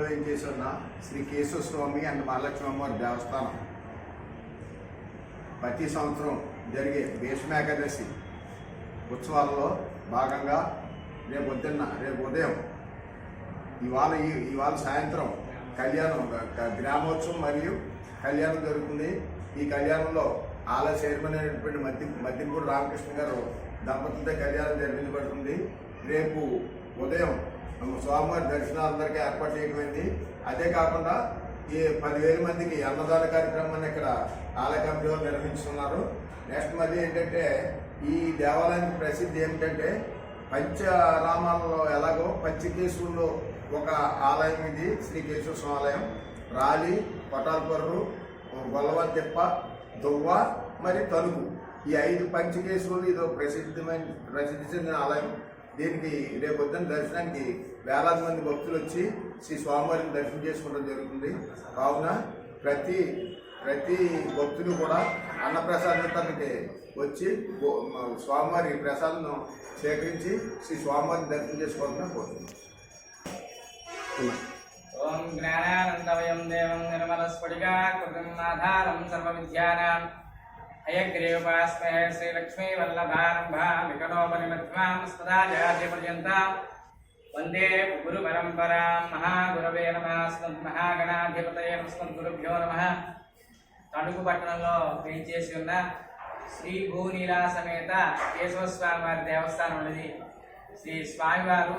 గ్రామంలో చేసి ఉన్న శ్రీ కేశవ స్వామి అండ్ మహాలక్ష్మి అమ్మవారి దేవస్థానం. ప్రతి సంవత్సరం జరిగే భీష్మేకాదశి ఉత్సవాలలో భాగంగా రేపు పొద్దున్న రేపు ఉదయం ఇవాళ ఈ- ఇవాళ సాయంత్రం కళ్యాణం గ్రామోత్సవం మరియు కళ్యాణం జరుగుతుంది. ఈ కళ్యాణంలో ఆలయ చైర్మన్ అయినటువంటి మద్ది మద్దింపూడి రామకృష్ణ గారు దంపతులతో కళ్యాణం జరిపించబడుతుంది రేపు ఉదయం స్వామివారి దర్శనాలందరికీ ఏర్పాటు చేయడమైంది. అదే కాకుండా ఈ పదివేల మందికి అన్నదాన కార్యక్రమాన్ని ఇక్కడ ఆలయ కమిటీ నిర్వహిస్తున్నారు. నెక్స్ట్ మళ్ళీ ఏంటంటే ఈ దేవాలయానికి ప్రసిద్ధి ఏమిటంటే పంచరామాలలో ఎలాగో పంచకేశ్వరులో ఒక ఆలయం ఇది శ్రీ కేశవ రాలి పటాల్పర్రు గొల్లవంతెప్ప దువ్వ మరి తలుపు. ఈ ఐదు పంచకేశ్వరులు ఇదో ప్రసిద్ధమైన ప్రసిద్ధి చెందిన ఆలయం. దీనికి రేపొద్దున దర్శనానికి వేలాది మంది భక్తులు వచ్చి శ్రీ స్వామివారిని దర్శనం చేసుకోవడం జరుగుతుంది. కావున ప్రతి ప్రతి భక్తులు కూడా అన్నప్రసాదానికి వచ్చి స్వామివారి ప్రసాదం సేకరించి శ్రీ స్వామివారిని దర్శనం చేసుకోవాలని కోరుతున్నాం. ఓం జ్ఞానానందమయం దేవం నిర్మలస్ఫటికా కృతం సర్వవిద్యానాం. హయగ్రీవపాస్మహే శ్రీలక్ష్మీ వల్లభారంభాం వికటోపనిమధ్వాం స్పదాజాతిపర్యంతాం వందే గురు పరంపరా మహాగురవే నమ స్మద్ మహాగణాధిపతయ స్మద్ గురుభ్యో నమ తణుకు పట్టణంలో చేసి ఉన్న శ్రీ భూనీలా సమేత కేశవస్వామి వారి దేవస్థానం ఉన్నది. శ్రీ స్వామివారు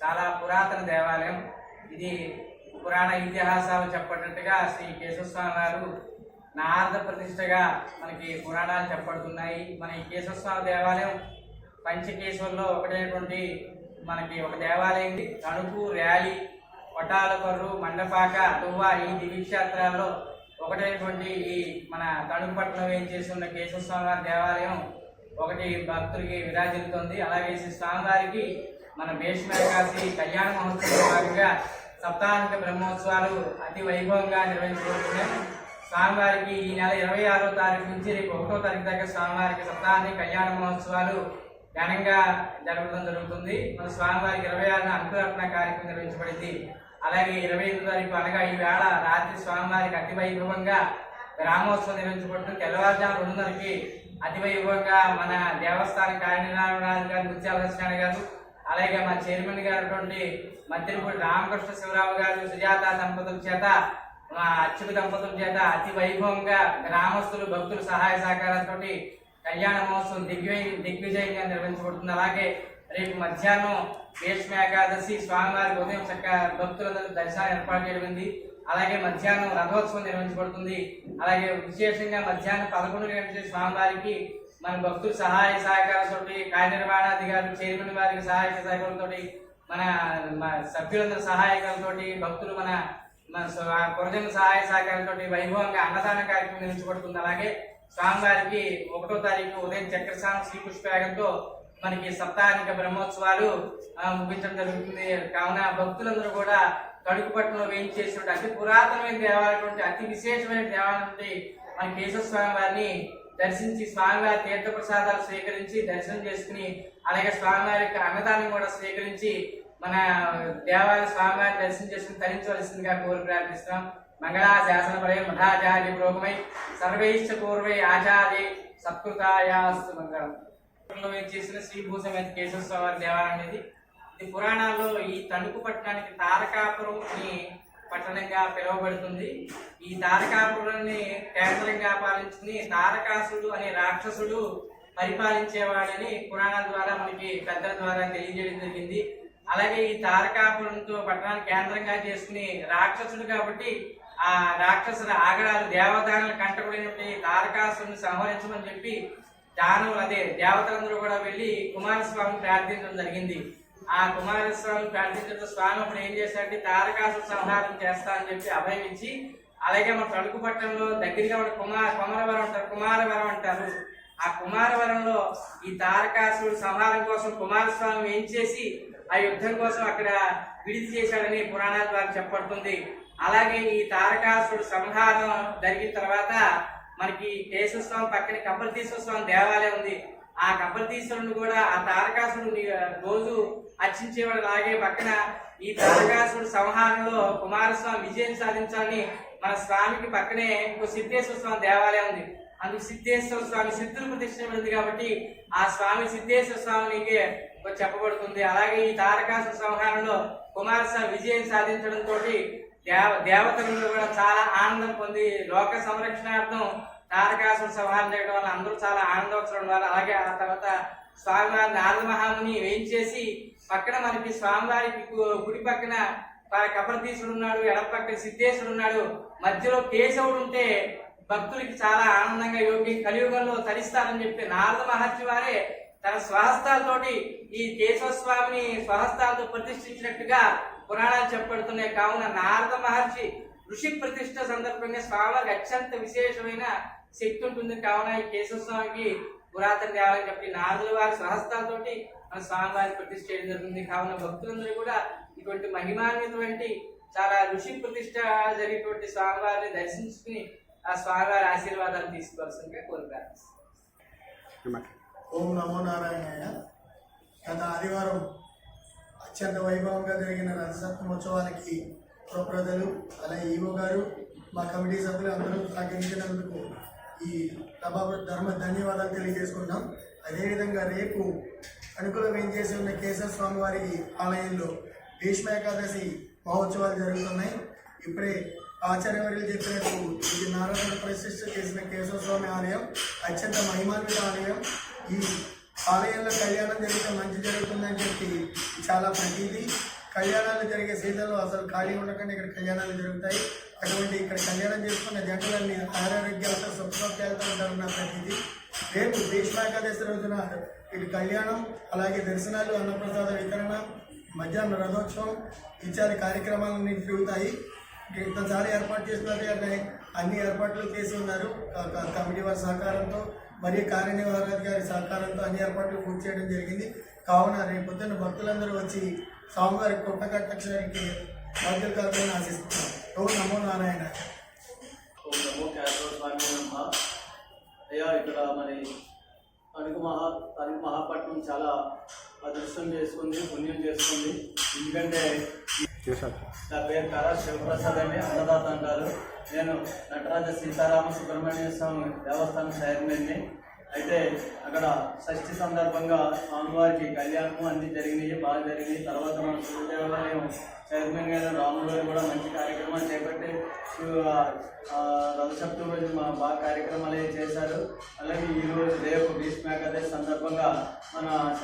చాలా పురాతన దేవాలయం. ఇది పురాణ ఇతిహాసాలు చెప్పినట్టుగా శ్రీ కేశవస్వామి వారు నారద ప్రతిష్టగా మనకి పురాణాలు చెప్పబడుతున్నాయి. మన ఈ కేశవస్వామి దేవాలయం పంచకేశ్వరంలో ఒకటైనటువంటి మనకి ఒక దేవాలయం ఇది. తణుకు ర్యాలీ కొట్టాలకొర్రు మండపాక దువ్వ ఈ దివ్యక్షేత్రాల్లో ఒకటైనటువంటి ఈ మన తణుకు పట్టణం ఏం చేస్తున్న కేశవస్వామి వారి దేవాలయం ఒకటి భక్తులకి విరాజిల్లుతుంది అలాగే శ్రీ స్వామివారికి మన భీష్మకాశి కళ్యాణ మహోత్సవం భాగంగా సప్తాహిక బ్రహ్మోత్సవాలు అతి వైభవంగా నిర్వహించబడుతున్నాయి స్వామివారికి ఈ నెల ఇరవై ఆరో తారీఖు నుంచి రేపు ఒకటో తారీఖు దాకా స్వామివారికి సప్తాహిక కళ్యాణ మహోత్సవాలు ఘనంగా జరగడం జరుగుతుంది. మన స్వామివారికి ఇరవై ఆరున అంకురత్న కార్యక్రమం నిర్వహించబడింది. అలాగే ఇరవై ఎనిమిది తారీఖు అనగా ఈ వేళ రాత్రి స్వామివారికి అతి వైభవంగా గ్రామోత్సవం నిర్వహించబడుతుంది. తెల్లవారుజాము రెండున్నరకి అతి వైభవంగా మన దేవస్థాన కార్యనిర్వహణాధికారి ముత్యాల సత్యనారాయణ గారు అలాగే మా చైర్మన్ గారు అటువంటి రామకృష్ణ శివరావు గారు సుజాత దంపతుల చేత మా అచ్చుకు దంపతుల చేత అతి వైభవంగా గ్రామస్తులు భక్తుల సహాయ సహకారాలతోటి కళ్యాణ మహోత్సవం దిగ్విజయ దిగ్విజయంగా నిర్వహించబడుతుంది అలాగే రేపు మధ్యాహ్నం భీష్మ ఏకాదశి స్వామివారికి ఉదయం చక్క భక్తులందరూ దర్శనం ఏర్పాటు చేయడం అలాగే మధ్యాహ్నం రథోత్సవం నిర్వహించబడుతుంది. అలాగే విశేషంగా మధ్యాహ్నం పదకొండు గంటల స్వామివారికి మన భక్తుల సహాయ సహకారాలతో కార్యనిర్వహణాధికారులు చైర్మన్ వారికి సహాయ సహకారంతో మన సభ్యులందరి సహాయకాలతో భక్తులు మన మన ప్రజల సహాయ సహకారంతో వైభవంగా అన్నదాన కార్యక్రమం నిర్వహించబడుతుంది. అలాగే స్వామివారికి ఒకటో తారీఖు ఉదయం చక్రస్నానం శ్రీ పుష్పయాగంతో మనకి సప్తాహిక బ్రహ్మోత్సవాలు ముగించడం జరుగుతుంది. కావున భక్తులందరూ కూడా కడుపు వేయించేసినటువంటి అతి పురాతనమైన దేవాలయం అతి విశేషమైన దేవాలయం మన కేశవ స్వామి వారిని దర్శించి స్వామివారి తీర్థ ప్రసాదాలు స్వీకరించి దర్శనం చేసుకుని అలాగే స్వామివారి యొక్క అన్నదానం కూడా స్వీకరించి మన దేవాలయ స్వామివారిని దర్శనం చేసుకుని తరించవలసిందిగా కోరి ప్రార్థిస్తున్నాం. మంగళా పరే మఠాచార్య పురోగమై సర్వైశ్చ పూర్వై ఆచార్య సత్కృతాయాస్తు మంగళం. చేసిన శ్రీ భూసమేత కేశవ స్వామి దేవాలయం అనేది ఇది పురాణాల్లో ఈ తణుకు పట్టణానికి తారకాపురం అని పట్టణంగా పిలువబడుతుంది. ఈ తారకాపురాన్ని కేంద్రంగా పాలించింది తారకాసుడు అనే రాక్షసుడు పరిపాలించేవాడని పురాణాల ద్వారా మనకి పెద్దల ద్వారా తెలియజేయడం జరిగింది. అలాగే ఈ తారకాపురంతో పట్టణాన్ని కేంద్రంగా చేసుకుని రాక్షసుడు కాబట్టి ఆ రాక్షసుల ఆగడాలు దేవదానుల కంటకుడైనటువంటి తారకాసుని సంహరించమని చెప్పి దానవులు అదే దేవతలందరూ కూడా వెళ్ళి కుమారస్వామిని ప్రార్థించడం జరిగింది. ఆ కుమారస్వామిని ప్రార్థించడం స్వామి అప్పుడు ఏం చేశాడంటే తారకాసు సంహారం చేస్తా అని చెప్పి అభయమించి అలాగే మన తణుకు పట్టణంలో దగ్గరగా ఉన్న కుమార కుమారవరం అంటారు కుమారవరం అంటారు. ఆ కుమారవరంలో ఈ తారకాసుడు సంహారం కోసం కుమారస్వామి ఏం చేసి ఆ యుద్ధం కోసం అక్కడ విడిది చేశాడని పురాణాల ద్వారా చెప్పబడుతుంది. అలాగే ఈ తారకాసుడు సంహారం జరిగిన తర్వాత మనకి కేశవస్వామి పక్కన కపలతీశ్వర స్వామి దేవాలయం ఉంది. ఆ కపలతీశ్వరుని కూడా ఆ తారకాసుడు రోజు అర్చించేవాడు అలాగే పక్కన ఈ తారకాసుడు సంహారంలో కుమారస్వామి విజయం సాధించాలని మన స్వామికి పక్కనే ఇంకో సిద్ధేశ్వర స్వామి దేవాలయం ఉంది. అందుకు సిద్ధేశ్వర స్వామి సిద్ధులు ప్రతిష్ఠించబడింది కాబట్టి ఆ స్వామి సిద్ధేశ్వర స్వామికి చెప్పబడుతుంది. అలాగే ఈ తారకాసుర సంహారంలో కుమారస్వామి విజయం సాధించడంతో దేవ దేవతలు కూడా చాలా ఆనందం పొంది లోక సంరక్షణార్థం తారకాసుర సంహారం చేయడం వల్ల అందరూ చాలా ఆనందోత్సవం వల్ల అలాగే ఆ తర్వాత స్వామివారి నారద మహాముని వేయించేసి పక్కన మనకి స్వామివారికి గుడి పక్కన కపరతీశుడు ఉన్నాడు ఎడప పక్కన సిద్ధేశ్వరుడు ఉన్నాడు మధ్యలో కేశవుడు ఉంటే భక్తులకి చాలా ఆనందంగా యోగి కలియుగంలో తరిస్తారని చెప్పి నారద మహర్షి వారే తన స్వహస్తాలతోటి ఈ కేశవ స్వామిని స్వహస్తాలతో ప్రతిష్ఠించినట్టుగా పురాణాలు చెప్పబడుతున్నాయి. కావున నారద మహర్షి ఋషి ప్రతిష్ట సందర్భంగా స్వామివారికి అత్యంత విశేషమైన శక్తి ఉంటుంది. కావున ఈ కేశవ స్వామికి పురాతన దేవాలయం చెప్పి నారదుల వారి స్వహస్తాలతోటి మన స్వామివారి ప్రతిష్ఠ చేయడం జరుగుతుంది. కావున భక్తులందరూ కూడా ఇటువంటి మహిమాన్వితమైన చాలా ఋషి ప్రతిష్ట జరిగినటువంటి స్వామివారిని దర్శించుకుని ఆ స్వామివారి ఆశీర్వాదాలు తీసుకోవాల్సిందిగా కోరుతారు. ఓం నమో నారాయణాయ. గత ఆదివారం అత్యంత వైభవంగా జరిగిన రథసప్తమోత్సవానికి ప్రజలు అలాగే ఈవో గారు మా కమిటీ సభ్యులు అందరూ సహకరించినందుకు ఈ సభా ధర్మ ధన్యవాదాలు తెలియజేసుకున్నాం అదేవిధంగా రేపు అనుకూలమేం చేసి ఉన్న కేశవ స్వామి వారి ఆలయంలో భీష్మ ఏకాదశి మహోత్సవాలు జరుగుతున్నాయి. ఇప్పుడే ఆచార్యవర్యులు చెప్పినట్టు ఇది నారాయణ ప్రతిష్ఠ చేసిన కేశవ స్వామి ఆలయం అత్యంత మహిమాన్విత ఆలయం. ఈ ఆలయంలో కళ్యాణం జరిగితే మంచి జరుగుతుందని చెప్పి చాలా ప్రతీది. కళ్యాణాలు జరిగే సీజన్లో అసలు ఖాళీ ఉండకుండా ఇక్కడ కళ్యాణాలు జరుగుతాయి. అటువంటి ఇక్కడ కళ్యాణం చేసుకున్న జంటలన్నీ ఆరోగ్యాలతో సుఖసౌఖ్యాలతో ఉంటారన్న ప్రతీది. రేపు భీష్మాకాదశి రోజున ఇటు కళ్యాణం అలాగే దర్శనాలు అన్నప్రసాద వితరణ మధ్యాహ్నం రథోత్సవం ఇత్యాది కార్యక్రమాలన్నీ జరుగుతాయి. ఇంతసారి ఏర్పాటు చేసినట్టుగానే అన్ని ఏర్పాట్లు చేసి ఉన్నారు. కమిటీ వారి సహకారంతో మరియు కార్యనిర్వహణాధికారి సహకారంతో అన్ని ఏర్పాట్లు పూర్తి చేయడం జరిగింది. కావున రేపు పొద్దున్న భక్తులందరూ వచ్చి స్వామివారి కొత్త కట్టక్షరానికి బాధ్యత కావాలని ఆశిస్తున్నాం. ఓ నమో నారాయణ. ఓం నమో కేశవ స్వామి అయ్యా ఇక్కడ మరి తణుకు మహా తణుకు మహాపట్నం చాలా అదృష్టం చేసుకుంది పుణ్యం చేసుకుంది. ఎందుకంటే నా పేరు కరా శివప్రసాద్ అండి అన్నదాత అంటారు. నేను నటరాజ సీతారామ సుబ్రహ్మణ్య స్వామి దేవస్థానం చైర్మన్ని. అయితే అక్కడ షష్ఠి సందర్భంగా స్వామివారికి కళ్యాణము అన్ని జరిగినాయి బాగా జరిగినాయి. తర్వాత మన సూర్యదేవాలయం చైర్మన్ గారు రాములు గారు కూడా మంచి కార్యక్రమాలు చేపట్టి శివ- రథసప్తమి రోజు మా బాగా కార్యక్రమాలు చేశారు. అలాగే ఈ రోజు రేపు భీష్మ సందర్భంగా మన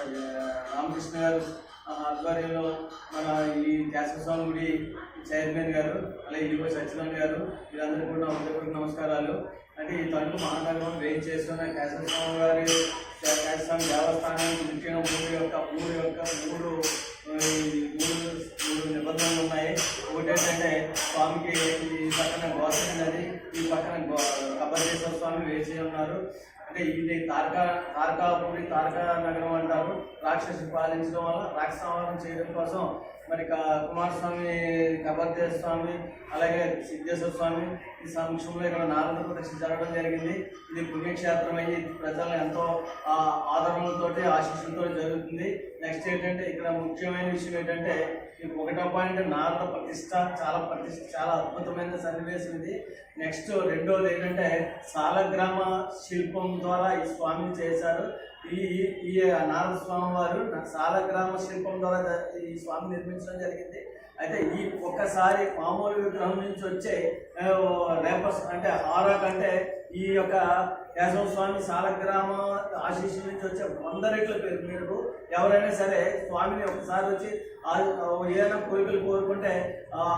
రామకృష్ణ గారు ఆధ్వర్యంలో మన ఈ స్వామి గుడి చైర్మన్ గారు అలాగే ఈవో సత్యనారాయణ గారు వీరందరూ కూడా హృదయపూర్వక నమస్కారాలు. అంటే ఈ తణుకు మహానగరం వేయి చేస్తున్న కేశవస్వామి గారి కేశవస్వామి దేవస్థానానికి ముఖ్యంగా మూడు యొక్క మూడు యొక్క మూడు మూడు మూడు నిబంధనలు ఉన్నాయి. ఒకటి ఏంటంటే స్వామికి ఈ పక్కన గోసం నది ఈ పక్కన గో- కబర్దేశ్వర స్వామి వేచి ఉన్నారు అంటే ఇది తారకా తారకాపురి తారకా నగరం అంటారు. రాక్షసి పాలించడం వల్ల రాక్షసంహారం చేయడం కోసం మరి కుమార కుమారస్వామి కబర్దేవ స్వామి అలాగే సిద్ధేశ్వర స్వామి ఈ సమక్షంలో ఇక్కడ నారద ప్రదక్షిణ జరగడం జరిగింది. ఇది పుణ్యక్షేత్రం అయ్యి ప్రజలను ఎంతో ఆదరణలతో ఆశీస్సులతో జరుగుతుంది. నెక్స్ట్ ఏంటంటే ఇక్కడ ముఖ్యమైన విషయం ఏంటంటే ఒకటో పాయింట్ నారద ప్రతిష్ట చాలా ప్రతిష్ట చాలా అద్భుతమైన సన్నివేశం ఇది. నెక్స్ట్ రెండోది ఏంటంటే సాలగ్రామ శిల్పం ద్వారా ఈ స్వామిని చేశారు. ఈ ఈ నారద స్వామి వారు సాలగ్రామ శిల్పం ద్వారా ఈ స్వామి నిర్మించడం జరిగింది. అయితే ఈ ఒక్కసారి మామూలు విగ్రహం నుంచి వచ్చే ఆ, అంటే హారా కంటే ఈ యొక్క కేశవ స్వామి సాలగ్రామ ఆశీస్సు నుంచి వచ్చే వంద రెట్ల పేరు. మీరు ఎవరైనా సరే స్వామిని ఒకసారి వచ్చి ఆ- ఏదైనా కోరికలు కోరుకుంటే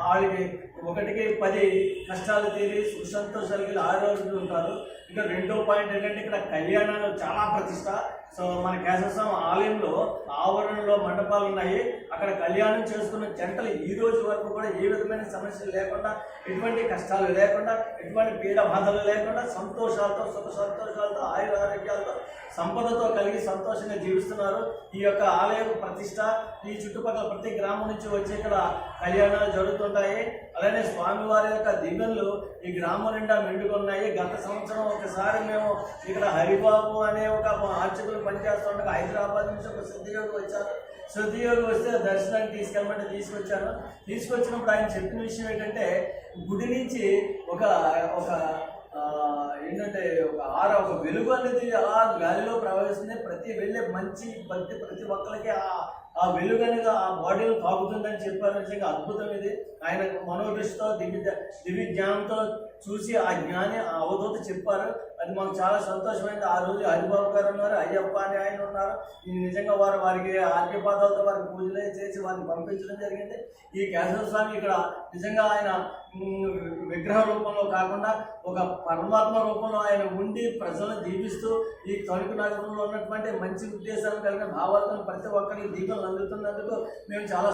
వాళ్ళకి ఒకటికి పది కష్టాలు తీరి సుఖ సంతోషాలు ఆరోగ్యం ఉంటారు. ఇంకా రెండో పాయింట్ ఏంటంటే ఇక్కడ కళ్యాణాలు చాలా ప్రతిష్ట. సో మన కేశవస్వామి ఆలయంలో ఆవరణలో మండపాలు ఉన్నాయి. అక్కడ కళ్యాణం చేసుకున్న జంటలు ఈ రోజు వరకు కూడా ఏ విధమైన సమస్యలు లేకుండా ఎటువంటి కష్టాలు లేకుండా ఎటువంటి పీడ బాధలు లేకుండా సంతోషాలతో సుఖ సంతోషాలతో ఆయుర ఆరోగ్యాలతో సంపదతో కలిగి సంతోషంగా జీవిస్తున్నారు. ఈ యొక్క ఆలయం ప్రతిష్ట ఈ చుట్టుపక్కల ప్రతి గ్రామం నుంచి వచ్చి ఇక్కడ కళ్యాణాలు జరుగుతుంటాయి. అలానే స్వామివారి యొక్క దివ్యలు ఈ గ్రామం నిండా మెండుకున్నాయి గత సంవత్సరం ఒకసారి మేము ఇక్కడ హరిబాబు అనే ఒక అర్చకులు పనిచేస్తుండగా హైదరాబాద్ నుంచి ఒక సిద్ధియోగి వచ్చారు. సిద్ధియోగి వస్తే దర్శనానికి తీసుకెళ్ళమంటే తీసుకొచ్చాను తీసుకొచ్చినప్పుడు ఆయన చెప్పిన విషయం ఏంటంటే గుడి నుంచి ఒక ఒక ఏంటంటే ఒక ఆర ఒక వెలుగు అనేది ఆ గాలిలో ప్రవహిస్తుంది. ప్రతి వెళ్ళే మంచి భక్తి ప్రతి ఒక్కరికి ఆ ఆ వెలుగు అనేది ఆ బాడీలో తాగుతుందని చెప్పారు. నిజంగా అద్భుతం ఇది. ఆయన మనోదృష్టితో దివ్య దివ్య జ్ఞానంతో చూసి ఆ జ్ఞాని ఆ అవధూత చెప్పారు. అది మాకు చాలా సంతోషమైంది. ఆ రోజు హరిబాబు గారు ఉన్నారు అయ్యప్ప అని ఆయన ఉన్నారు. నిజంగా వారు వారికి ఆర్యపాదాలతో వారికి పూజలు చేసి వారిని పంపించడం జరిగింది. ఈ కేశవ స్వామి ఇక్కడ నిజంగా ఆయన విగ్రహ రూపంలో కాకుండా ఒక పరమాత్మ రూపంలో ఆయన ఉండి ప్రజలను దీవిస్తూ ఈ తణుకు నగరంలో ఉన్నటువంటి మంచి ఉద్దేశాలు కలిగిన భావాలతో ప్రతి ఒక్కరికి దీపం అందుతున్నందుకు మేము చాలా